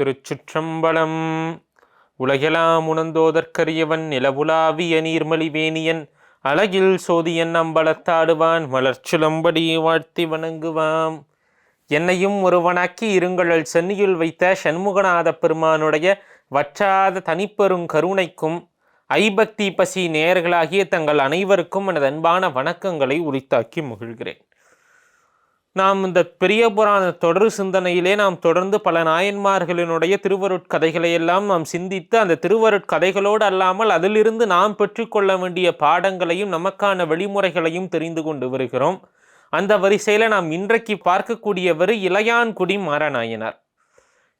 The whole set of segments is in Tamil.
திருச்சுற்றம்பலம். உலகெலாம் உணர்ந்தோதற்கரியவன் நிலவுலாவிய நீர்மலி வேணியன் அழகில் சோதியன் அம்பலத்தாடுவான் மலர்ச்சுளம்படி வாழ்த்தி வணங்குவாம். என்னையும் ஒருவனாக்கி இருங்களல் சென்னியில் வைத்த சண்முகநாத பெருமானுடைய வற்றாத தனிப்பெரும் கருணைக்கும் ஐபக்தி பசி நேயர்களாகிய தங்கள் அனைவருக்கும் எனது அன்பான வணக்கங்களை உரித்தாக்கி மகிழ்கிறேன். நாம் இந்த பெரிய புராண தொடர் சிந்தனையிலே நாம் தொடர்ந்து பல நாயன்மார்களினுடைய திருவருட்கதைகளை எல்லாம் நாம் சிந்தித்து அந்த திருவருட்கதைகளோடு அல்லாமல் அதிலிருந்து நாம் பெற்றுக்கொள்ள வேண்டிய பாடங்களையும் நமக்கான வழிமுறைகளையும் தெரிந்து கொண்டு வருகிறோம். அந்த வரிசையில் நாம் இன்றைக்கு பார்க்கக்கூடியவர் இளையான்குடி மாறநாயனார்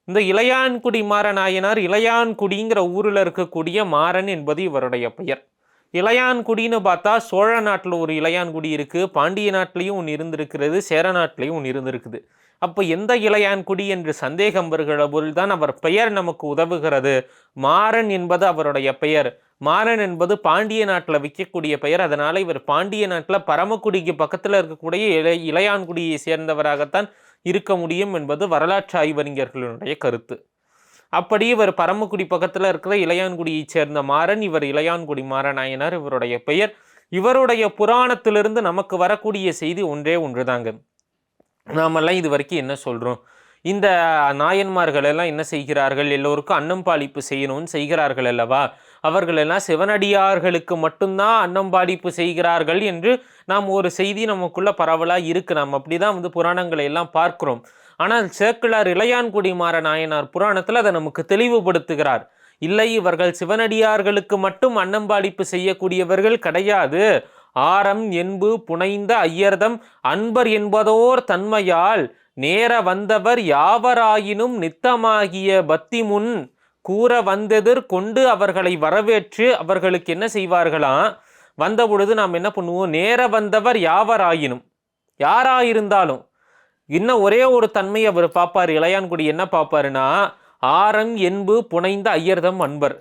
இந்த இளையான்குடி மாறநாயனார் இளையான்குடிங்கிற ஊரில் இருக்கக்கூடிய மாறன் என்பது இவருடைய பெயர். இளையான்குடின்னு பார்த்தா சோழ நாட்டில் ஒரு இளையான்குடி இருக்குது பாண்டிய நாட்டிலையும் ஒன்று இருந்திருக்கிறது. சேர நாட்டிலையும் ஒன்று இருந்திருக்குது. அப்போ எந்த இளையான்குடி என்று சந்தேகம் வருகிற பொருள்தான் அவர் பெயர் நமக்கு உதவுகிறது. மாறன் என்பது அவருடைய பெயர். மாறன் என்பது பாண்டிய நாட்டில் விற்கக்கூடிய பெயர். அதனால் இவர் பாண்டிய நாட்டில் பரமக்குடிக்கு பக்கத்தில் இருக்கக்கூடிய இளை இளையான்குடியை சேர்ந்தவராகத்தான் இருக்க முடியும் என்பது வரலாற்று ஆய்வறிஞர்களுடைய கருத்து. அப்படி இவர் பரமக்குடி பக்கத்தில் இருக்கிற இளையான்குடியைச் சேர்ந்த மாறன் இவர் இளையான்குடி மாறநாயனார் இவருடைய பெயர் இவருடைய புராணத்திலிருந்து நமக்கு வரக்கூடிய செய்தி ஒன்றே ஒன்றுதாங்க. நாமெல்லாம் இது வரைக்கும் என்ன சொல்கிறோம் இந்த நாயன்மார்கள் எல்லாம் என்ன செய்கிறார்கள்? எல்லோருக்கும் அன்னம்பாலிப்பு செய்யணும்னு செய்கிறார்கள் அல்லவா? அவர்கள் எல்லாம் சிவனடியார்களுக்கு மட்டும்தான் அன்னம்பாலிப்பு செய்கிறார்கள் என்று நாம் ஒரு செய்தி நமக்குள்ள பரவலாக இருக்கு. நாம் அப்படிதான் வந்து புராணங்களை எல்லாம் பார்க்குறோம். ஆனால் சேக்கிழார் இளையான்குடி மாற நாயனார் புராணத்தில் அதை நமக்கு தெளிவுபடுத்துகிறார். இல்லை இவர்கள் சிவனடியார்களுக்கு மட்டும் அன்னம்பாடிப்பு செய்யக்கூடியவர்கள் கிடையாது. ஆரம் என்பு புனைந்த ஐயர்தம் அன்பர் என்பதோர் தன்மையால் நேர வந்தவர் யாவராயினும் நித்தமாகிய பத்தி முன் கூற வந்தெதிர் கொண்டு அவர்களை வரவேற்று அவர்களுக்கு என்ன செய்வார்களாம் வந்த பொழுது நாம் என்ன பண்ணுவோம்? நேர வந்தவர் யாவராயினும். யாராயிருந்தாலும் இன்னும் ஒரே ஒரு தன்மை அவர் பார்ப்பார். இளையான்குடி என்ன பார்ப்பாருன்னா ஆரம் என்பு புனைந்த ஐயர்தம் அன்பர்.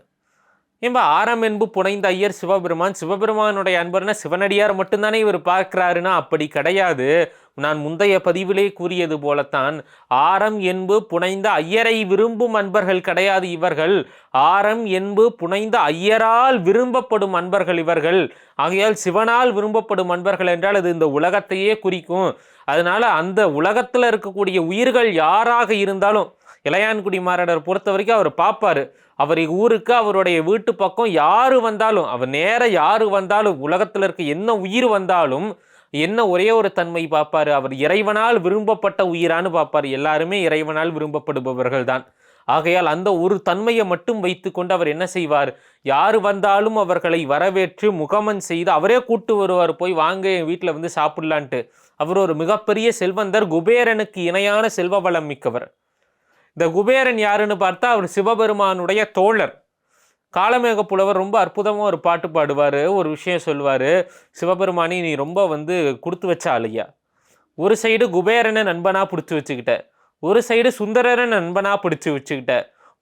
ஏன்பா ஆரம் என்பு புனைந்த ஐயர் சிவபெருமான். சிவபெருமானுடைய அன்பர்னா சிவனடியார் மட்டும்தானே இவர் பார்க்கிறாருன்னா அப்படி கிடையாது. நான் முந்தைய பதிவிலே கூறியது போலத்தான் ஆரம் என்பு புனைந்த ஐயரை விரும்பும் அன்பர்கள் கிடையாது இவர்கள். ஆரம் என்பு புனைந்த ஐயரால் விரும்பப்படும் அன்பர்கள் இவர்கள். ஆகையால் சிவனால் விரும்பப்படும் அன்பர்கள் என்றால் அது இந்த உலகத்தையே குறிக்கும். அதனால் அந்த உலகத்தில் இருக்கக்கூடிய உயிர்கள் யாராக இருந்தாலும் இளையான்குடி மாரடர் பொறுத்த வரைக்கும் அவர் பார்ப்பாரு அவர் ஊருக்கு அவருடைய வீட்டு பக்கம் யார் வந்தாலும் அவர் நேர யார் வந்தாலும் உலகத்தில் இருக்க என்ன உயிர் வந்தாலும் என்ன ஒரே ஒரு தன்மை பார்ப்பார்? அவர் இறைவனால் விரும்பப்பட்ட உயிரான்னு பார்ப்பார். எல்லாருமே இறைவனால் விரும்பப்படுபவர்கள் தான் ஆகையால் அந்த ஒரு தன்மையை மட்டும் வைத்துக்கொண்டு அவர் என்ன செய்வார்? யார் வந்தாலும் அவர்களை வரவேற்று முகமன் செய்து அவரே கூட்டு வருவார் போய் வாங்க என் வீட்டில் வந்து சாப்பிடலான்ட்டு. அவர் ஒரு மிகப்பெரிய செல்வந்தர் குபேரனுக்கு இணையான செல்வ வளம் மிக்கவர். இந்த குபேரன் யாருன்னு பார்த்தா அவர் சிவபெருமானுடைய தோழர். காலமேக புலவர் ரொம்ப அற்புதமாக ஒரு பாட்டு பாடுவார் ஒரு விஷயம் சொல்லுவார். சிவபெருமானி நீ ரொம்ப வந்து கொடுத்து வச்ச ஆளுயா ஒரு சைடு குபேரனை நண்பனாக பிடிச்சி வச்சுக்கிட்ட. ஒரு சைடு சுந்தரனை நண்பனாக பிடிச்சி வச்சுக்கிட்ட.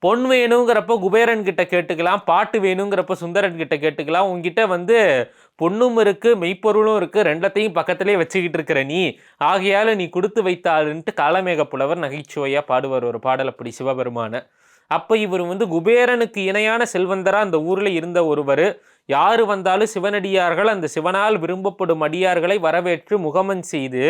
பொன் வேணுங்கிறப்ப குபேரன் கிட்ட கேட்டுக்கலாம் பாட்டு வேணுங்கிறப்ப சுந்தரன் கிட்ட கேட்டுக்கலாம். உங்ககிட்ட வந்து பொண்ணும் இருக்கு மெய்ப்பொருளும் இருக்கு ரெண்டத்தையும் பக்கத்திலே வச்சுக்கிட்டு இருக்கிற நீ ஆகையால நீ கொடுத்து வைத்தாளுன்ட்டு காலமேக புலவர் நகைச்சுவையாக பாடுவார் ஒரு பாடல் அப்படி சிவபெருமான. அப்போ இவர் வந்து குபேரனுக்கு இணையான செல்வந்தரா அந்த ஊரில் இருந்த ஒருவர். யார் வந்தாலும் சிவனடியார்கள் அந்த சிவனால் விரும்பப்படும் அடியார்களை வரவேற்று முகமன் செய்து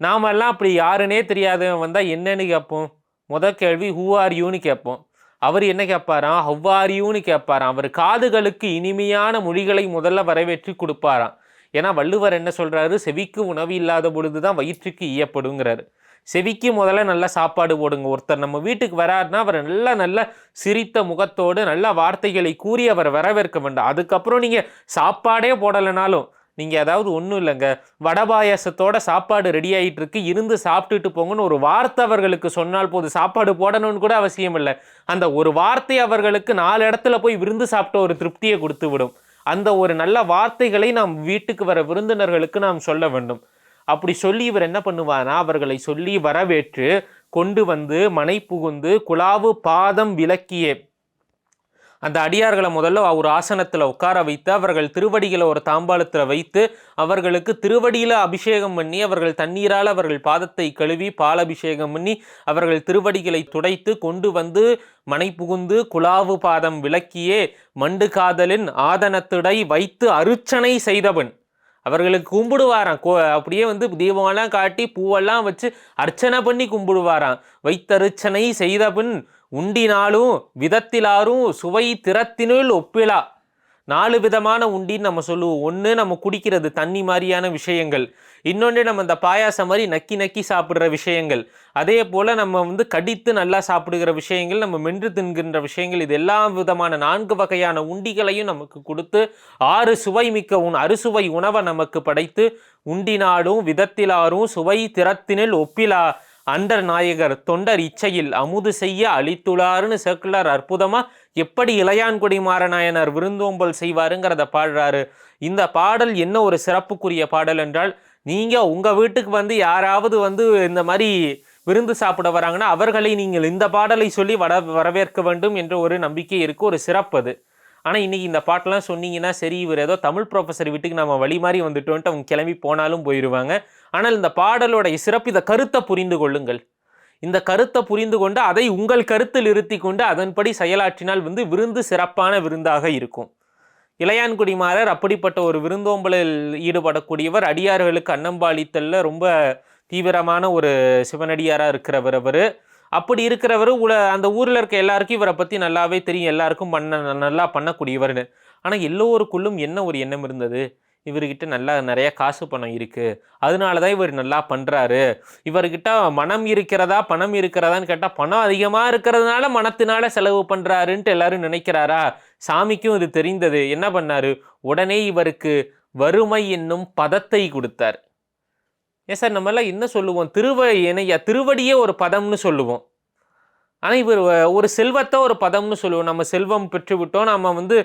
நாமெல்லாம் அப்படி யாருன்னே தெரியாதவன் வந்தால் என்னன்னு கேட்போம்? முத கேள்வி ஹூ ஆர் யூன்னு கேட்போம். அவர் என்ன கேட்பாராம்? ஹவ் ஆர் யூன்னு கேட்பாராம். அவர் காதுகளுக்கு இனிமையான மொழிகளை முதல்ல வரவேற்றி கொடுப்பாராம். ஏன்னா வள்ளுவர் என்ன சொல்கிறாரு செவிக்கு உணவு இல்லாத பொழுது தான் வயிற்றுக்கு ஈயப்படுங்கிறாரு. செவிக்கு முதல்ல நல்லா சாப்பாடு போடுங்க. ஒருத்தர் நம்ம வீட்டுக்கு வராருன்னா அவர் நல்ல நல்ல சிரித்த முகத்தோடு நல்ல வார்த்தைகளை கூறி அவர் வரவேற்க வேண்டாம். அதுக்கப்புறம் நீங்கள் சாப்பாடே போடலைனாலும் நீங்கள் ஏதாவது ஒன்றும் இல்லைங்க. வடபாயாசத்தோட சாப்பாடு ரெடி ஆகிட்டு இருக்கு. இருந்து சாப்பிட்டுட்டு போங்கன்னு ஒரு வார்த்தை அவர்களுக்கு சொன்னால் போது சாப்பாடு போடணும்னு கூட அவசியம் இல்லை. அந்த ஒரு வார்த்தை அவர்களுக்கு நாலு இடத்துல போய் விருந்து சாப்பிட்ட ஒரு திருப்தியை கொடுத்து விடும் அந்த ஒரு நல்ல வார்த்தைகளை நாம் வீட்டுக்கு வர விருந்தினர்களுக்கு நாம் சொல்ல வேண்டும். அப்படி சொல்லி இவர் என்ன பண்ணுவார்னா அவர்களை சொல்லி வரவேற்று கொண்டு வந்து மனை புகுந்து குலாவு பாதம் விளக்கியே. அந்த அடியார்களை முதல்ல ஒரு ஆசனத்தில் உட்கார வைத்து அவர்கள் திருவடிகளை ஒரு தாம்பாளத்தில் வைத்து அவர்களுக்கு திருவடியில் அபிஷேகம் பண்ணி அவர்கள் தண்ணீரால் அவர்கள் பாதத்தை கழுவி பாலபிஷேகம் பண்ணி அவர்கள் திருவடிகளை துடைத்து கொண்டு வந்து மனை புகுந்து குலாவு பாதம் விளக்கியே மண்டு காதலின் ஆதனத்திடை வைத்து அருச்சனை செய்தவன். அவர்களுக்கு கும்பிடுவாராம். கோ அப்படியே வந்து தீபமெல்லாம் காட்டி பூவெல்லாம் வச்சு அர்ச்சனை பண்ணி கும்பிடுவாராம். வைத்தருச்சனை செய்தபின் உண்டினாலும் விதத்திலாரும் சுவை திறத்தினுள் ஒப்பிலா. நாலு விதமான உண்டின்னு நம்ம சொல்லுவோம். ஒன்று நம்ம குடிக்கிறது தண்ணி மாதிரியான விஷயங்கள். இன்னொன்று நம்ம இந்த பாயாசம் மாதிரி நக்கி நக்கி சாப்பிட்ற விஷயங்கள். அதே போல் நம்ம வந்து கடித்து நல்லா சாப்பிடுகிற விஷயங்கள் நம்ம மென்று தின்கின்ற விஷயங்கள் இது எல்லா விதமான நான்கு வகையான உண்டிகளையும் நமக்கு கொடுத்து ஆறு சுவை மிக்க உண் அறுசுவை உணவை நமக்கு படைத்து உண்டினாலும் விதத்திலாரும் சுவை திறத்தினில் ஒப்பிலா அண்டர் நாயகர் தொண்டர் இச்சையில் அமுது செய்ய அளித்துளாருன்னு சர்க்குலர் அற்புதமாக எப்படி இளையான்குடி மாறநாயனார் விருந்தோம்பல் செய்வாருங்கிறத பாடுறாரு. இந்த பாடல் என்ன ஒரு சிறப்புக்குரிய பாடல் என்றால் நீங்கள் உங்கள் வீட்டுக்கு வந்து யாராவது வந்து இந்த மாதிரி விருந்து சாப்பிட வராங்கன்னா அவர்களை நீங்கள் இந்த பாடலை சொல்லி வர வரவேற்க வேண்டும் என்ற ஒரு நம்பிக்கை இருக்குது ஒரு சிறப்பு அது. ஆனால் இன்னைக்கு இந்த பாட்டெல்லாம் சொன்னீங்கன்னா சரி இவர் ஏதோ தமிழ் ப்ரொஃபஸர் வீட்டுக்கு நம்ம வழி மாதிரி வந்துட்டோன்ட்டு அவங்க கிளம்பி போனாலும் போயிடுவாங்க ஆனால் இந்த பாடலோடைய சிறப்பு இந்த கருத்தை புரிந்து கொள்ளுங்கள். இந்த கருத்தை புரிந்து கொண்டு அதை உங்கள் கருத்தில் இருத்தி கொண்டு அதன்படி செயலாற்றினால் வந்து விருந்து சிறப்பான விருந்தாக இருக்கும். இளையான்குடி மாறர் அப்படிப்பட்ட ஒரு விருந்தோம்பலில் ஈடுபடக்கூடியவர் அடியார்களுக்கு அன்னம்பாளித்தல்ல ரொம்ப தீவிரமான ஒரு சிவனடியாராக இருக்கிறவர் அவர். அப்படி இருக்கிறவர் உல அந்த ஊரில் இருக்க எல்லாருக்கும் இவரை பற்றி நல்லாவே தெரியும். எல்லாருக்கும் பண்ண நல்லா பண்ணக்கூடியவர்னு. ஆனால் எல்லோருக்குள்ளும் என்ன ஒரு எண்ணம் இருந்தது? இவர்கிட்ட நல்லா நிறைய காசு பணம் இருக்குது அதனால தான் இவர் நல்லா பண்ணுறாரு இவர்கிட்ட மனம் இருக்கிறதா பணம் இருக்கிறதான்னு கேட்டால் பணம் அதிகமாக இருக்கிறதுனால மனத்தினால செலவு பண்ணுறாருன்ட்டு எல்லாரும் நினைக்கிறாரா? சாமிக்கும் இது தெரிந்தது. என்ன பண்ணார்? உடனே இவருக்கு வறுமை என்னும் பதத்தை கொடுத்தார். ஏன் சார் நம்மளாம் என்ன சொல்லுவோம்? திருவ இணைய திருவடியே ஒரு பதம்னு சொல்லுவோம். ஆனால் இவர் ஒரு செல்வத்தை ஒரு பதம்னு சொல்லுவோம். நம்ம செல்வம் பெற்று விட்டோம் நம்ம வந்து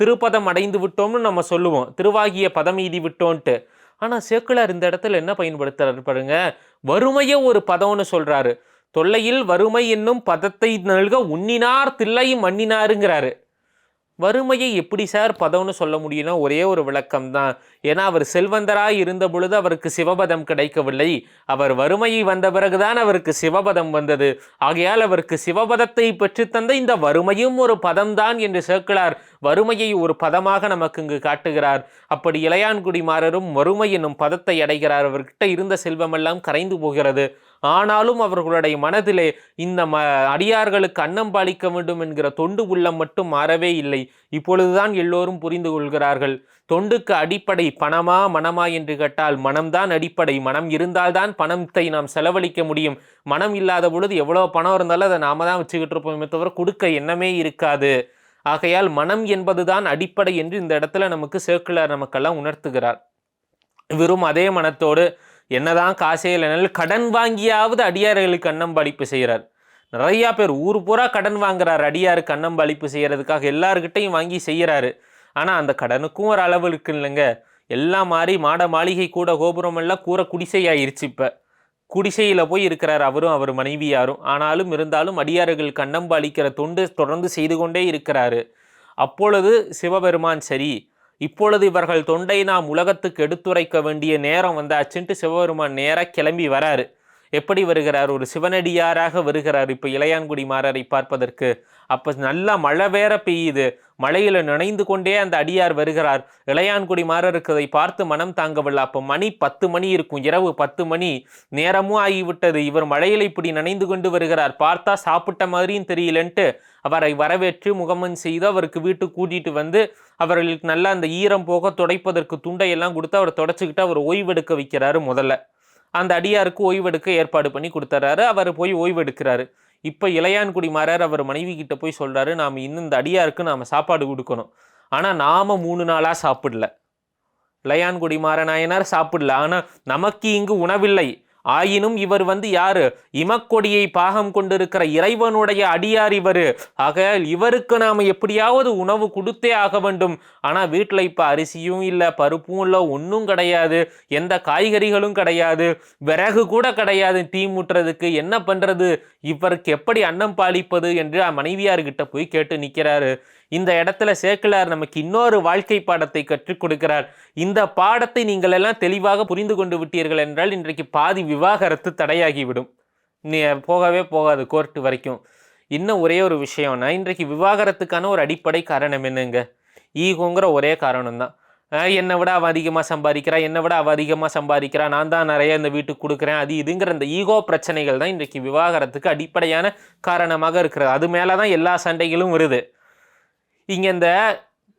திருப்பதம் அடைந்து விட்டோம்னு நம்ம சொல்லுவோம். திருவாகிய பதம் ஈதி விட்டோன்ட்டு. ஆனால் சேக்குலார் இந்த இடத்துல என்ன பயன்படுத்துறாரு பாருங்க? வறுமையை ஒரு பதம்னு சொல்கிறாரு தொல்லையில் வறுமை என்னும் பதத்தை நல்க உண்ணினார் தில்லை மண்ணினாருங்கிறாரு வறுமையை எப்படி சார் பதம்னு சொல்ல முடியும்னா ஒரே ஒரு விளக்கம் தான் ஏன்னா அவர் செல்வந்தராய் இருந்த பொழுது அவருக்கு சிவபதம் கிடைக்கவில்லை. அவர் வறுமையை வந்த பிறகுதான் அவருக்கு சிவபதம் வந்தது. ஆகையால் அவருக்கு சிவபதத்தை பெற்றுத்தந்த இந்த வறுமையும் ஒரு பதம்தான் என்று சேர்க்கிறார். வறுமையை ஒரு பதமாக நமக்கு இங்கு காட்டுகிறார். அப்படி இளையான்குடி மாறரும் வறுமை என்னும் பதத்தை அடைகிறார். அவர்கிட்ட இருந்த செல்வமெல்லாம் கரைந்து போகிறது. ஆனாலும் அவர்களுடைய மனதிலே இந்த ம அடியார்களுக்கு அன்னம் பாலிக்க வேண்டும் என்கிற தொண்டு உள்ளம் மட்டும் மாறவே இல்லை. இப்பொழுதுதான் எல்லோரும் புரிந்து கொள்கிறார்கள். தொண்டுக்கு அடிப்படை பணமா மனமா என்று கேட்டால் மனம்தான் அடிப்படை. மனம் இருந்தால்தான் பணத்தை நாம் செலவழிக்க முடியும். மனம் இல்லாத பொழுது எவ்வளோ பணம் இருந்தாலும் அதை நாம தான் வச்சுக்கிட்டு இருப்போமே தவிர கொடுக்க எண்ணமே இருக்காது. ஆகையால் மனம் என்பதுதான் அடிப்படை என்று இந்த இடத்துல நமக்கு சேர்க்குலர் நமக்கெல்லாம் உணர்த்துகிறார். வெறும் அதே மனத்தோடு என்னதான் காசே இல்லைனாலும் கடன் வாங்கியாவது அடியார்களுக்கு அன்னம்பளிப்பு செய்கிறார். நிறையா பேர் ஊர் பூரா கடன் வாங்குறார் அடியாருக்கு அன்னம்பளிப்பு செய்கிறதுக்காக எல்லாருக்கிட்டையும் வாங்கி செய்கிறாரு. ஆனால் அந்த கடனுக்கும் ஒரு அளவு இருக்கு இல்லைங்க. எல்லாம் மாறி மாட மாளிகை கூட கோபுரம் எல்லாம் கூற குடிசையாயிருச்சு இப்போ. குடிசையில் போய் இருக்கிறார் அவரும் அவர் மனைவியாரும். ஆனாலும் இருந்தாலும் அடியார்கள் அன்னம் அளிக்கிற தொண்டு தொடர்ந்து செய்து கொண்டே இருக்கிறாரு. அப்பொழுது சிவபெருமான் சரி இப்பொழுது இவர்கள் தொண்டை நாம் உலகத்துக்கு எடுத்துரைக்க வேண்டிய நேரம் வந்தாச்சுன்ட்டு சிவபெருமான் நேராக கிளம்பி வராரு. எப்படி வருகிறார்? ஒரு சிவனடியாராக வருகிறார். இப்போ இளையான்குடி மாறரை பார்ப்பதற்கு. அப்போ நல்லா மழை வேற பெய்யுது. மழையில் நினைந்து கொண்டே அந்த அடியார் வருகிறார். இளையான்குடி மாறருக்கு அதை பார்த்து மனம் தாங்கவில்லை. அப்போ மணி பத்து மணி இருக்கும். இரவு பத்து மணி நேரமும் ஆகிவிட்டது. இவர் மழையில் இப்படி நனைந்து கொண்டு வருகிறார். பார்த்தா சாப்பிட்ட மாதிரியும் தெரியலன்ட்டு அவரை வரவேற்று முகமன் செய்து அவருக்கு வீட்டுக்கு கூட்டிட்டு வந்து அவர்களுக்கு நல்லா அந்த ஈரம் போக துடைப்பதற்கு துண்டையெல்லாம் கொடுத்து அவர் தொடச்சிக்கிட்டு அவர் ஓய்வெடுக்க வைக்கிறாரு முதல்ல. அந்த அடியாருக்கு ஓய்வெடுக்க ஏற்பாடு பண்ணி கொடுத்துறாரு. அவர் போய் ஓய்வெடுக்கிறாரு. இப்போ இளையான்குடி மாறார் அவர் மனைவி கிட்ட போய் சொல்கிறாரு நாம் இன்னும் இந்த அடியாருக்கு நாம் சாப்பாடு கொடுக்கணும். ஆனால் நாம் மூணு நாளாக சாப்பிடல. இளையான்குடி மாறநாயனார் சாப்பிடல. ஆனால் நமக்கு இங்கு உணவில்லை. ஆயினும் இவர் வந்து யாரு? இமக்கொடியை பாகம் கொண்டிருக்கிற இறைவனுடைய அடியார் இவர். ஆக இவருக்கு நாம் எப்படியாவது உணவு கொடுத்தே ஆக வேண்டும். ஆனால் வீட்டில் இப்போ அரிசியும் இல்லை பருப்பும் இல்லை ஒன்றும் கிடையாது. எந்த காய்கறிகளும் கிடையாது. விறகு கூட கிடையாது. தீ முட்டுறதுக்கு என்ன பண்றது? இவருக்கு எப்படி அன்னம் பாலிப்பது என்று மனைவியார்கிட்ட போய் கேட்டு நிற்கிறாரு இந்த இடத்துல சேக்கிலார் நமக்கு இன்னொரு வாழ்க்கை பாடத்தை கற்றுக் கொடுக்கிறார். இந்த பாடத்தை நீங்கள் எல்லாம் தெளிவாக புரிந்து கொண்டு விட்டீர்கள் என்றால் இன்றைக்கு பாதி விவாகரத்து தடையாகிவிடும். நீ போகவே போகாது கோர்ட்டு வரைக்கும். இன்னும் ஒரே ஒரு விஷயம்னா இன்றைக்கு விவாகரத்துக்கான ஒரு அடிப்படை காரணம் என்னங்க? ஈகோங்கிற ஒரே காரணம் தான் என்னை விட அவள் அதிகமாக சம்பாதிக்கிறா என்னை விட அவள் அதிகமாக சம்பாதிக்கிறா நான் தான் நிறைய இந்த வீட்டுக்கு கொடுக்குறேன் அது இதுங்கிற இந்த ஈகோ பிரச்சனைகள் தான் இன்றைக்கு விவாகரத்துக்கு அடிப்படையான காரணமாக இருக்கிறது. அது மேலே தான் எல்லா சண்டைகளும் வருது. இங்கே இந்த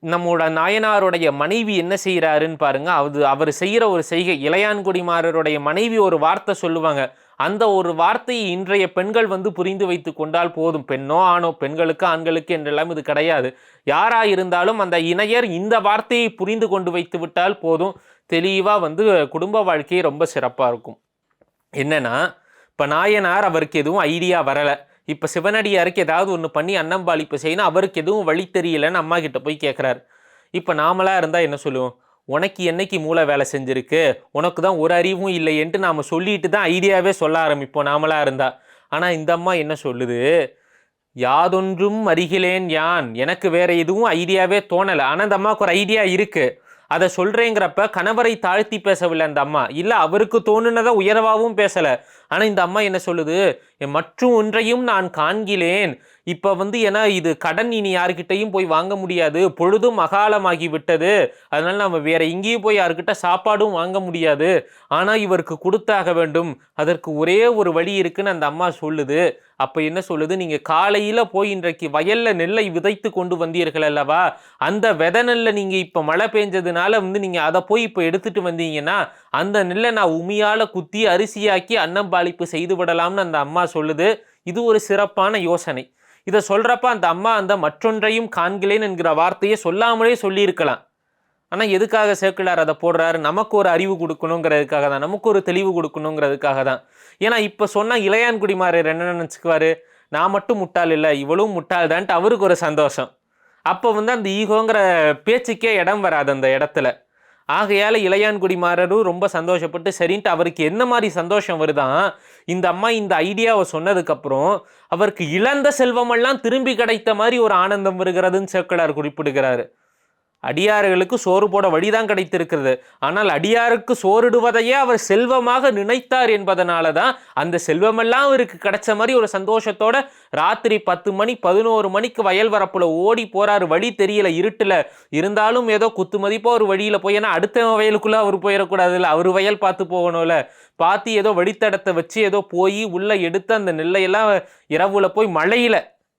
நம்மோட நாயனாருடைய மனைவி என்ன செய்கிறாருன்னு பாருங்க. அது அவர் செய்கிற ஒரு செய்கை. இளையான்குடிமாரருடைய மனைவி ஒரு வார்த்தை சொல்லுவாங்க. அந்த ஒரு வார்த்தையை இன்றைய பெண்கள் வந்து புரிந்து வைத்து கொண்டால் போதும். பெண்ணோ ஆணோ பெண்களுக்கு ஆண்களுக்கு என்றெல்லாம் இது கிடையாது. யாராக இருந்தாலும் அந்த இணையர் இந்த வார்த்தையை புரிந்து கொண்டு வைத்து விட்டால் போதும். தெளிவாக வந்து குடும்ப வாழ்க்கையை ரொம்ப சிறப்பாக இருக்கும். என்னென்னா இப்போ நாயனார் அவருக்கு எதுவும் ஐடியா வரலை. இப்போ சிவனடியாருக்கு ஏதாவது ஒன்று பண்ணி அன்னம்பாளிப்பு செய்யணும். அவருக்கு எதுவும் வழி தெரியலன்னு அம்மா கிட்ட போய் கேட்குறாரு இப்போ நாமளாக இருந்தால் என்ன சொல்லுவோம்? உனக்கு என்னைக்கு மூளை வேலை செஞ்சுருக்கு? உனக்கு தான் ஒரு அறிவும் இல்லைன்ட்டு நாம் சொல்லிட்டு தான் ஐடியாவே சொல்ல ஆரம்பிப்போம் நாமளாக இருந்தால் ஆனால் இந்த அம்மா என்ன சொல்லுது? யாதொன்றும் அறிகிலேன் யான். எனக்கு வேற எதுவும் ஐடியாவே தோணலை. ஆனால் அந்த அம்மாவுக்கு ஒரு ஐடியா இருக்குது அதை சொல்கிறேங்கிறப்ப கணவரை தாழ்த்தி பேசவில்லை அந்த அம்மா. இல்லை அவருக்கு தோணுனதை உயர்வாகவும் பேசலை. ஆனால் இந்த அம்மா என்ன சொல்லுது? மற்றும் ஒன்றையும் நான் காண்கிறேன். இப்போ வந்து ஏன்னா இது கடன் இனி யாருக்கிட்டையும் போய் வாங்க முடியாது. பொழுதும் அகாலமாகி விட்டது. அதனால் நம்ம வேற எங்கேயும் போய் யாருக்கிட்ட சாப்பாடும் வாங்க முடியாது. ஆனால் இவருக்கு கொடுத்தாக வேண்டும். அதற்கு ஒரே ஒரு வழி இருக்குன்னு அந்த அம்மா சொல்லுது. அப்போ என்ன சொல்லுது? நீங்கள் காலையில் போய் இன்றைக்கு வயலில் நெல்லை விதைத்து கொண்டு வந்தீர்கள் அல்லவா? அந்த வித நெல்லை நீங்கள் இப்போ மழை பெஞ்சதுனால வந்து நீங்கள் அதை போய் இப்போ எடுத்துகிட்டு வந்தீங்கன்னா அந்த நெல்லை நான் உமியால் குத்தி அரிசியாக்கி அன்னம் பாலிப்பு செய்து விடலாம்னு அந்த அம்மா சொல்லுது. இது ஒரு சிறப்பான யோசனை. இதை சொல்கிறப்ப அந்த அம்மா அந்த மற்றொன்றையும் காண்கிலேன் என்கிற வார்த்தையை சொல்லாமலே சொல்லியிருக்கலாம். ஆனால் எதுக்காக சேக்கிழார் அதை போடுறாரு? நமக்கு ஒரு அறிவு கொடுக்கணுங்கிறதுக்காக தான். நமக்கு ஒரு தெளிவு கொடுக்கணுங்கிறதுக்காக தான். ஏன்னா இப்போ சொன்னால் இளையான்குடிமாரர் என்ன நினச்சிக்குவார்? நான் மட்டும் முட்டாள் இல்லை இவளும் முட்டாள் தான்ட்டு அவருக்கு ஒரு சந்தோஷம். அப்போ வந்து அந்த ஈகோங்கிற பேச்சுக்கே இடம் வராது அந்த இடத்துல. ஆகையால் இளையான்குடிமாரரும் ரொம்ப சந்தோஷப்பட்டு சரின்ட்டு அவருக்கு என்ன மாதிரி சந்தோஷம் வருதான் இந்த அம்மா இந்த ஐடியாவை சொன்னதுக்கப்புறம் அவருக்கு இழந்த செல்வமெல்லாம் திரும்பி கிடைத்த மாதிரி ஒரு ஆனந்தம் வருகிறதுன்னு சேக்கலார் குறிப்பிடுகிறாரு. அடியார்களுக்கு சோறு போட வழிதான் கிடைத்திருக்கிறது. ஆனால் அடியாருக்கு சோறிடுவதையே அவர் செல்வமாக நினைத்தார் என்பதனால தான் அந்த செல்வமெல்லாம் அவருக்கு கிடைச்ச மாதிரி ஒரு சந்தோஷத்தோட ராத்திரி பத்து மணி பதினோரு மணிக்கு வயல் வரப்புல ஓடி போறாரு. வழி தெரியல இருட்டில். இருந்தாலும் ஏதோ குத்து மதிப்பாக ஒரு வழியில் போய் ஏன்னா அடுத்த வயலுக்குள்ள அவர் போயிடக்கூடாதுல்ல. அவர் வயல் பார்த்து போகணும்ல. பார்த்து ஏதோ வழித்தடத்தை வச்சு ஏதோ போய் உள்ள எடுத்து அந்த நெல்லையெல்லாம் இரவுல போய் மழையில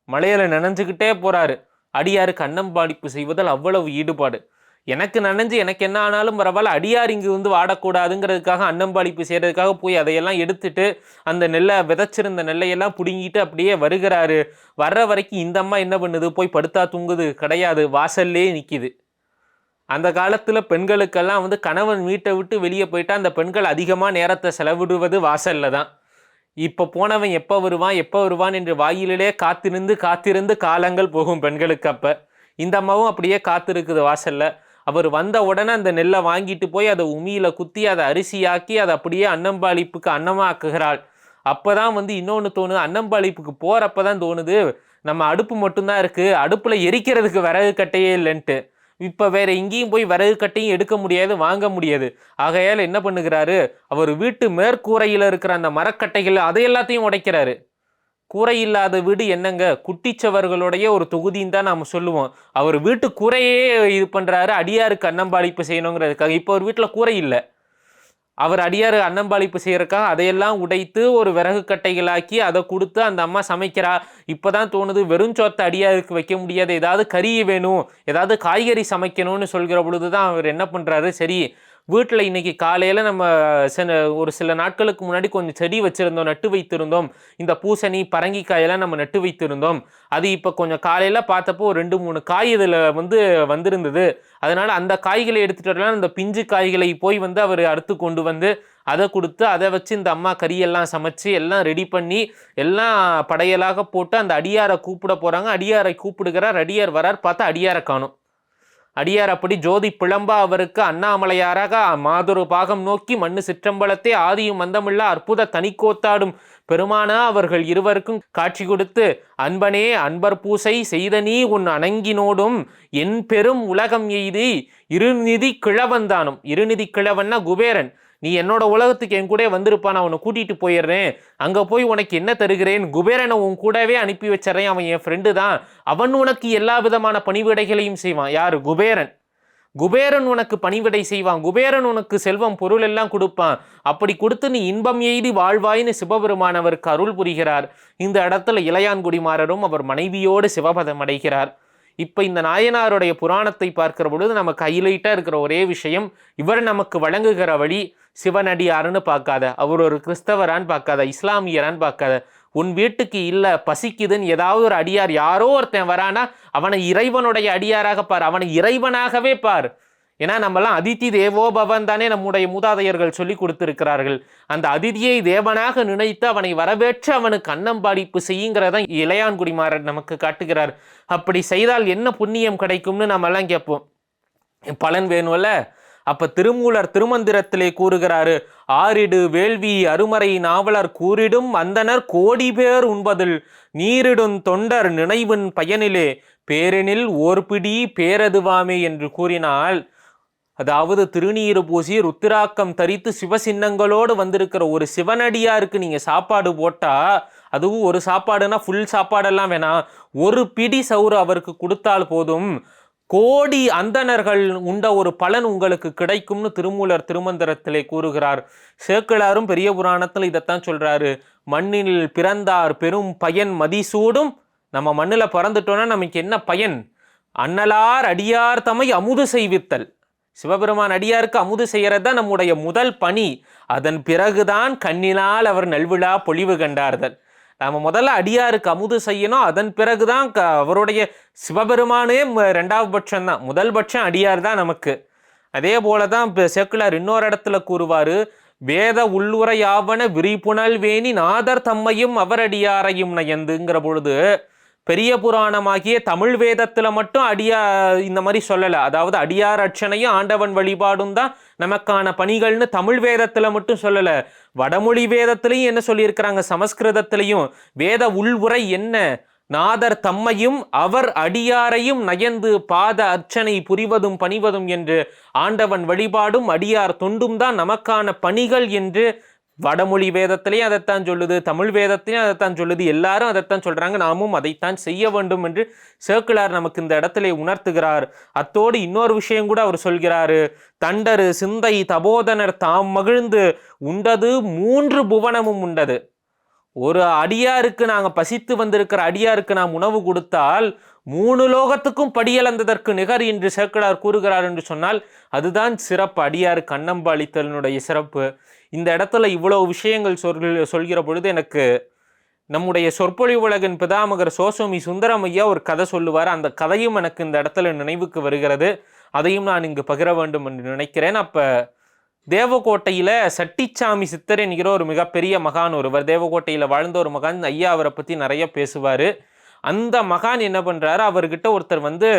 மழையில நினைஞ்சுக்கிட்டே போறாரு. அடியாருக்கு அன்னம்பாடிப்பு செய்வதில் அவ்வளவு ஈடுபாடு. எனக்கு நனைஞ்சு எனக்கு என்ன ஆனாலும் பரவாயில்ல அடியார் இங்கு வந்து வாடக்கூடாதுங்கிறதுக்காக அன்னம்பாளிப்பு செய்கிறதுக்காக போய் அதையெல்லாம் எடுத்துட்டு அந்த நெல்லை விதைச்சிருந்த நெல்லையெல்லாம் பிடுங்கிட்டு அப்படியே வருகிறாரு. வர்ற வரைக்கும் இந்த அம்மா என்ன பண்ணுது? போய் படுத்தா தூங்குது. கிடையாது. வாசல்லே நிற்கிது அந்த காலத்தில் பெண்களுக்கெல்லாம் வந்து கணவன் வீட்டை விட்டு வெளியே போயிட்டா அந்த பெண்கள் அதிகமாக நேரத்தை செலவிடுவது வாசலில் தான். இப்போ போனவன் எப்போ வருவான் எப்போ வருவான் என்று வாயிலே காத்திருந்து காத்திருந்து காலங்கள் போகும் பெண்களுக்கு அப்போ. இந்த அம்மாவும் அப்படியே காத்திருக்குது வாசலில். அவர் வந்த உடனே அந்த நெல்லை வாங்கிட்டு போய் அதை உமியில் குத்தி அதை அரிசியாக்கி அதை அப்படியே அன்னம்பாளிப்புக்கு அன்னமாக்குகிறாள். அப்போதான் வந்து இன்னொன்று தோணுது. அன்னம்பாளிப்புக்கு போகிறப்ப தான் தோணுது நம்ம அடுப்பு மட்டும்தான் இருக்குது அடுப்பில் எரிக்கிறதுக்கு விறகு கட்டையே இல்லைன்ட்டு. இப்போ வேறு எங்கேயும் போய் விறகு கட்டையும் எடுக்க முடியாது வாங்க முடியாது. ஆகையால் என்ன பண்ணுகிறாரு? அவர் வீட்டு மேற்கூரையில் இருக்கிற அந்த மரக்கட்டைகள் அதை எல்லாத்தையும் உடைக்கிறாரு. கூரை இல்லாத வீடு என்னங்க? குட்டிச்சவர்களுடைய ஒரு தொகுதின்னு தான் நாம் சொல்லுவோம். அவர் வீட்டு கூரையே இது பண்ணுறாரு அடியாருக்கு அன்னம்பாளிப்பு செய்யணுங்கிறதுக்காக. இப்போ ஒரு வீட்டில் கூரை இல்லை. அவர் அடியார் அன்னம்பாளிப்பு செய்கிறக்கா அதையெல்லாம் உடைத்து ஒரு விறகு கட்டைகளாக்கி அதை கொடுத்து அந்த அம்மா சமைக்கிறா. இப்போதான் தோணுது வெறும் சோத்தை அடியாருக்கு வைக்க முடியாது. ஏதாவது கறி வேணும் ஏதாவது காய்கறி சமைக்கணும்னு சொல்கிற பொழுது தான் அவர் என்ன பண்ணுறாரு சரி வீட்டில் இன்னைக்கு காலையில் நம்ம சில ஒரு சில நாட்களுக்கு முன்னாடி கொஞ்சம் செடி வச்சுருந்தோம் நட்டு வைத்திருந்தோம். இந்த பூசணி பரங்கிக்காயெல்லாம் நம்ம நட்டு வைத்திருந்தோம். அது இப்போ கொஞ்சம் காலையில் பார்த்தப்போ ஒரு ரெண்டு மூணு காய் இதில் வந்து வந்திருந்தது. அதனால் அந்த காய்களை எடுத்துகிட்டு வரலாம். அந்த பிஞ்சு காய்களை போய் வந்து அவர் அறுத்து கொண்டு வந்து அதை கொடுத்து அதை வச்சு இந்த அம்மா கறியெல்லாம் சமைச்சு எல்லாம் ரெடி பண்ணி எல்லாம் படையலாக போட்டு அந்த அடியாரை கூப்பிட போகிறாங்க அடியாரை கூப்பிடுகிறார் அடியார் வரார் பார்த்தா அடியாரை காணும். அடியார் அப்படி ஜோதி பிளம்பா அவருக்கு அண்ணாமலையாராக மாதொரு பாகம் நோக்கி மண்ணு சிற்றம்பலத்தை ஆதியும் மந்தமுள்ள அற்புத தனிக்கோத்தாடும் பெருமானா அவர்கள் இருவருக்கும் காட்சி கொடுத்து அன்பனே அன்பர் பூசை செய்த நீ உன் அணங்கினோடும் என் பெரும் உலகம் எய்தி இருநிதி கிழவன்தானும் இருநிதி கிழவன்னா குபேரன். நீ என்னோட உலகத்துக்கு என் கூட வந்திருப்பா நான் உன்னை கூட்டிட்டு போயிடுறேன். அங்கே போய் உனக்கு என்ன தருகிறேன்? குபேரனை உன் கூடவே அனுப்பி வச்சிடறேன். அவன் என் ஃப்ரெண்டு தான். அவன் உனக்கு எல்லா விதமான பணிவிடைகளையும் செய்வான். யார்? குபேரன். குபேரன் உனக்கு பணிவிடை செய்வான். குபேரன் உனக்கு செல்வம் பொருள் எல்லாம் கொடுப்பான். அப்படி கொடுத்து நீ இன்பம் எய்தி வாழ்வாயின்னு சிவபெருமான் அவருக்கு அருள் புரிகிறார். இந்த இடத்துல இளையான்குடிமாறரும் அவர் மனைவியோடு சிவபதம் அடைகிறார். இப்போ இந்த நாயனாருடைய புராணத்தை பார்க்கிற பொழுது நமக்கு ஹைலைட்டாக இருக்கிற ஒரே விஷயம் இவர் நமக்கு வழங்குகிற வழி சிவனடியாருன்னு பார்க்காத அவர் ஒரு கிறிஸ்தவரான்னு பார்க்காத இஸ்லாமியரான்னு பார்க்காத. உன் வீட்டுக்கு இல்லை பசிக்குதுன்னு ஏதாவது ஒரு அடியார் யாரோ ஒருத்தன் வரானா அவனை இறைவனுடைய அடியாராக பார் அவனை இறைவனாகவே பார். ஏன்னா நம்மலாம் அதிதி தேவோபவன் தானே நம்முடைய மூதாதையர்கள் சொல்லி கொடுத்திருக்கிறார்கள். அந்த அதிதியை தேவனாக நினைத்து அவனை வரவேற்று அவனுக்கு அன்னம்பாடிப்பு செய்யுங்கிறத இளையான்குடிமாறன் நமக்கு காட்டுகிறார். அப்படி செய்தால் என்ன புண்ணியம் கிடைக்கும்னு நம்மெல்லாம் கேட்போம். பலன் வேணும்ல? அப்போ திருமூலர் திருமந்திரத்திலே கூறுகிறாரு ஆரிடு வேள்வி அருமறை நாவலர் கூறிடும் அந்தனர் கோடி பேர் உண்பதில் நீரிடும் தொண்டர் நினைவின் பயனிலே பேரெனில் ஓர்பிடி பேரதுவாமே என்று கூறினால் அதாவது திருநீறு பூசி ருத்திராக்கம் தரித்து சிவசின்னங்களோடு வந்திருக்கிற ஒரு சிவனடியாருக்கு நீங்கள் சாப்பாடு போட்டால் அதுவும் ஒரு சாப்பாடுனா ஃபுல் சாப்பாடெல்லாம் வேணாம். ஒரு பிடி சவுறு அவருக்கு கொடுத்தால் போதும். கோடி அந்தணர்கள் உண்ட ஒரு பலன் உங்களுக்கு கிடைக்கும்னு திருமூலர் திருமந்திரத்திலே கூறுகிறார். சேக்கிழாரும் பெரிய புராணத்தில் இதைத்தான் சொல்கிறாரு மண்ணில் பிறந்தார் பெரும் பயன் மதிசூடும். நம்ம மண்ணில் பிறந்துட்டோன்னா நமக்கு என்ன பயன்? அன்னலார் அடியார் தமை அமுது செய்வித்தல். சிவபெருமான் அடியாருக்கு அமுது செய்கிறது தான் நம்முடைய முதல் பணி. அதன் பிறகுதான் கண்ணினால் அவர் நல்விழா பொழிவு கண்டார்கள். நாம் முதல்ல அடியாருக்கு அமுது செய்யணும். அதன் பிறகுதான் க- அவருடைய சிவபெருமானே ம- ரெண்டாவது பட்சம்தான். முதல் பட்சம் அடியார் தான் நமக்கு. அதே போல தான் இப்போ செக்குலர் இன்னொரு இடத்துல கூறுவார் வேத உள்ளுரையாவன விரிப்புணல் வேணி நாதர் தம்மையும் அவரடியாரையும் நயந்துங்கிற பொழுது பெரிய புராணமாகிய தமிழ் வேதத்தில் மட்டும் அடியா இந்த மாதிரி சொல்லலை. அதாவது அடியார் அர்ச்சனையும் ஆண்டவன் வழிபாடும் தான் நமக்கான பணிகள்னு தமிழ் வேதத்தில் மட்டும் சொல்லலை. வடமொழி வேதத்திலையும் என்ன சொல்லியிருக்கிறாங்க? சமஸ்கிருதத்திலையும் வேத உள்வுரை என்ன? நாதர் தம்மையும் அவர் அடியாரையும் நயந்து பாத அர்ச்சனை புரிவதும் பணிவதும் என்று ஆண்டவன் வழிபாடும் அடியார் தொண்டும் தான் நமக்கான பணிகள் என்று வடமொழி வேதத்திலையும் அதைத்தான் சொல்லுது தமிழ் வேதத்திலையும் அதைத்தான் சொல்லுது எல்லாரும் அதைத்தான் சொல்கிறாங்க நாமும் அதைத்தான் செய்ய வேண்டும் என்று சேக்கிழார் நமக்கு இந்த இடத்துல உணர்த்துகிறார். அத்தோடு இன்னொரு விஷயம் கூட அவர் சொல்கிறாரு தண்டரு சிந்தை தபோதனர் தாம் மகிழ்ந்து உண்டது மூன்று புவனமும் உண்டது. ஒரு அடியாருக்கு நாங்கள் பசித்து வந்திருக்கிற அடியாருக்கு நாம் உணவு கொடுத்தால் மூணு லோகத்துக்கும் படியளந்ததற்கு நிகர் என்று சேக்கிழார் கூறுகிறார் என்று சொன்னால் அதுதான் சிறப்பு. அடியாருக்கு அன்னம்பு அளித்தலினுடைய சிறப்பு. இந்த இடத்துல இவ்வளோ விஷயங்கள் சொல் சொல்கிற பொழுது எனக்கு நம்முடைய சொற்பொழிவு உலகின் பிதாமகர் சோசோமி சுந்தரம் ஐயா ஒரு கதை சொல்லுவார். அந்த கதையும் எனக்கு இந்த இடத்துல நினைவுக்கு வருகிறது. அதையும் நான் இங்கு பகிர வேண்டும் என்று நினைக்கிறேன். அப்போ தேவகோட்டையில் சட்டிச்சாமி சித்தர் என்கிற ஒரு மிகப்பெரிய மகான் ஒருவர் தேவகோட்டையில் வாழ்ந்த ஒரு மகான் ஐயா அவரை பற்றி நிறைய பேசுவார். அந்த மகான் என்ன பண்ணுறாரு அவர்கிட்ட ஒருத்தர் வந்து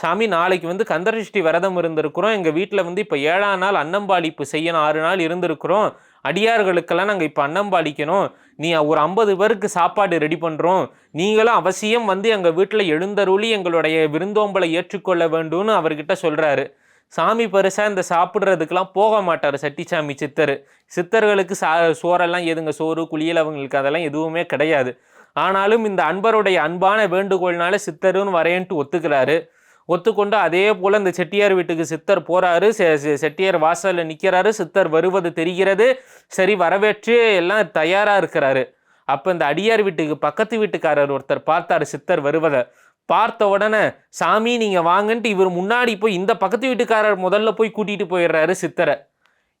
சாமி நாளைக்கு வந்து கந்தரிஷ்டி விரதம் இருந்திருக்கிறோம். எங்கள் வீட்டில் வந்து இப்போ ஏழாம் நாள் அன்னம்பாளிப்பு செய்யணும். ஆறு நாள் இருந்திருக்கிறோம். அடியார்களுக்கெல்லாம் நாங்கள் இப்போ அன்னம்பாளிக்கணும் நீ ஒரு ஐம்பது பேருக்கு சாப்பாடு ரெடி பண்ணுறோம் நீங்களும் அவசியம் வந்து எங்கள் வீட்டில் எழுந்தருளி எங்களுடைய விருந்தோம்பலை ஏற்றுக்கொள்ள வேண்டும்னு அவர்கிட்ட சொல்கிறாரு சாமி பெருசாக இந்த சாப்பிட்றதுக்கெல்லாம் போக மாட்டார் சட்டிச்சாமி சித்தர். சித்தர்களுக்கு சா சோறெல்லாம் எதுங்க? சோறு குளியல் அவங்களுக்கு அதெல்லாம் எதுவுமே கிடையாது. ஆனாலும் இந்த அன்பருடைய அன்பான வேண்டுகோள்னால சித்தருன்னு வரையன்ட்டு ஒத்துக்கிறாரு. ஒத்துக்கொண்டு அதே போல் இந்த செட்டியார் வீட்டுக்கு சித்தர் போகிறாரு செ- செட்டியார் வாசலில் நிற்கிறாரு சித்தர் வருவது தெரிகிறது. சரி வரவேற்று எல்லாம் தயாராக இருக்கிறாரு. அப்போ இந்த அடியார் வீட்டுக்கு பக்கத்து வீட்டுக்காரர் ஒருத்தர் பார்த்தாரு சித்தர் வருவதை. பார்த்த உடனே சாமி நீங்கள் வாங்கன்ட்டு இவர் முன்னாடி போய் இந்த பக்கத்து வீட்டுக்காரர் முதல்ல போய் கூட்டிகிட்டு போயிடுறாரு சித்தரை.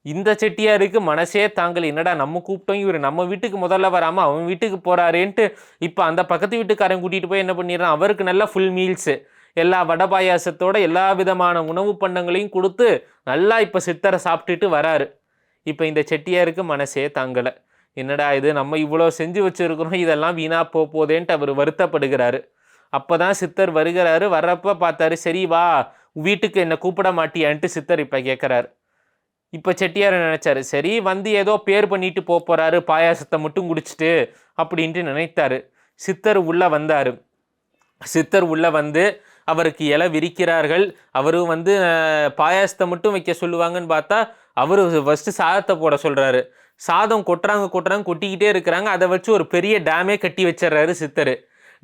இந்த செட்டியாருக்கு மனசே தாங்கள் என்னடா நம்ம கூப்பிட்டோம் இவர் நம்ம வீட்டுக்கு முதல்ல வராமல் அவன் வீட்டுக்கு போகிறாரேன்ட்டு இப்போ அந்த பக்கத்து வீட்டுக்காரன் கூட்டிகிட்டு போய் என்ன பண்ணிடுறான்? அவருக்கு நல்லா ஃபுல் மீல்ஸு எல்லா வடை பாயாசத்தோட எல்லா விதமான உணவு பண்டங்களையும் கொடுத்து நல்லா இப்போ சித்தரை சாப்பிட்டுட்டு வராரு. இப்போ இந்த செட்டியாருக்கு மனசே தாங்கலை. என்னடா இது நம்ம இவ்வளோ செஞ்சு வச்சுருக்கிறோம் இதெல்லாம் வீணா போக போதேன்ட்டு அவர் வருத்தப்படுகிறாரு. அப்போ தான் சித்தர் வருகிறாரு வர்றப்ப பார்த்தாரு சரி வா வீட்டுக்கு என்னை கூப்பிட மாட்டியான்ட்டு சித்தர் இப்போ கேட்குறாரு இப்போ செட்டியார் நினச்சாரு சரி வந்து ஏதோ பேர் பண்ணிட்டு போக போகிறாரு பாயாசத்தை மட்டும் குடிச்சிட்டு அப்படின்ட்டு நினைத்தாரு. சித்தர் உள்ளே வந்தார். சித்தர் உள்ளே வந்து அவருக்கு இலை விரிக்கிறார்கள். அவரும் வந்து பாயாசத்தை மட்டும் வைக்க சொல்லுவாங்கன்னு பார்த்தா அவர் ஃபஸ்ட்டு சாதத்தை போட சொல்கிறாரு சாதம் கொட்டுறாங்க கொட்டுறாங்க கொட்டிக்கிட்டே இருக்கிறாங்க. அதை வச்சு ஒரு பெரிய டேமே கட்டி வச்சிடுறாரு சித்தர்.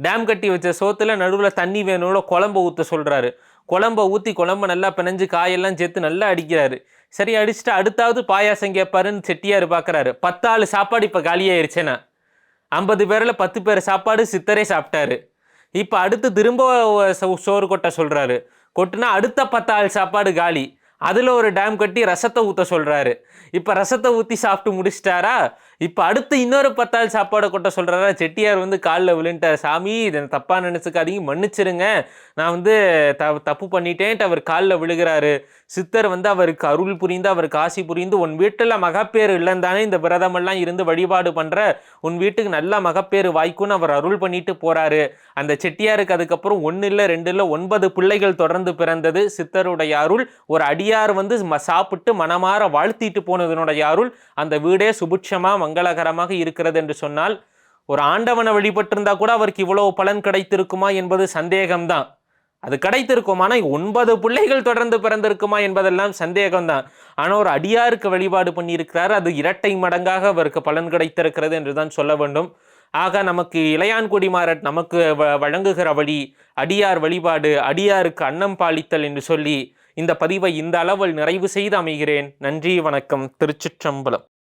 டேம் கட்டி வச்ச சோத்தில் நடுவில் தண்ணி வேணும்ல குழம்ப ஊற்ற சொல்கிறாரு குழம்ப ஊற்றி குழம்ப நல்லா பிணைஞ்சு காயெல்லாம் சேர்த்து நல்லா அடிக்கிறாரு. சரி அடிச்சுட்டு அடுத்தாவது பாயாசம் கேட்பாருன்னு செட்டியார் பார்க்குறாரு பத்தாள் சாப்பாடு இப்போ காலியாயிருச்சேனா ஐம்பது பேரில் பத்து பேர் சாப்பாடு சித்தரே சாப்பிட்டாரு. இப்போ அடுத்து திரும்ப சோ- சோறு கொட்ட சொல்கிறாரு கொட்டுனா அடுத்த பத்தாள் சாப்பாடு காலி. அதில் ஒரு டேம் கட்டி ரசத்தை ஊற்ற சொல்கிறாரு இப்போ ரசத்தை ஊற்றி சாப்பிட்டு முடிச்சிட்டாரா? இப்போ அடுத்து இன்னொரு பத்தாள் சாப்பாடை கொட்ட சொல்கிறாரா செட்டியார் வந்து காலில் விழுந்துட்டார். சாமி இதை தப்பாக நினச்சிக்காதீங்க. மன்னிச்சிருங்க. நான் வந்து த தப்பு பண்ணிட்டேன்ட்டு அவர் காலில் விழுகிறாரு. சித்தர் வந்து அவருக்கு அருள் புரிந்து அவருக்கு ஆசி புரிந்து உன் வீட்டில் மகப்பேறு இல்லைந்தானே இந்த விரதமெல்லாம் இருந்து வழிபாடு பண்ணுற உன் வீட்டுக்கு நல்ல மகப்பேறு வாய்க்குன்னு அவர் அருள் பண்ணிட்டு போகிறாரு அந்த செட்டியாருக்கு அதுக்கப்புறம் ஒன்று இல்லை ரெண்டு இல்லை ஒன்பது பிள்ளைகள் தொடர்ந்து பிறந்தது. சித்தருடைய அருள் ஒரு அடியார் வந்து ம- சாப்பிட்டு மனமாற வாழ்த்திட்டு போனதனுடைய அருள் அந்த வீடே சுபிட்சமாக மங்களகரமாக இருக்கிறது என்று சொன்னால் ஒரு ஆண்டவனை வழிபட்டிருந்தா கூட அவருக்கு இவ்வளவு பலன் கிடைத்திருக்குமா என்பது சந்தேகம்தான். அது கிடைத்திருக்குமானா ஒன்பது பிள்ளைகள் தொடர்ந்து பிறந்திருக்குமா என்பதெல்லாம் சந்தேகம்தான். ஆனால் ஒரு அடியாருக்கு வழிபாடு பண்ணியிருக்கிறார். அது இரட்டை மடங்காக அவருக்கு பலன் கிடைத்திருக்கிறது என்று தான் சொல்ல வேண்டும். ஆக நமக்கு இளையான்குடி மாறட் நமக்கு வ- வழங்குகிற வழி அடியார் வழிபாடு அடியாருக்கு அன்னம் பாலித்தல் என்று சொல்லி இந்த பதிவை இந்த அளவில் நிறைவு செய்து அமைகிறேன். நன்றி வணக்கம். திருச்சிற்றம்பலம்.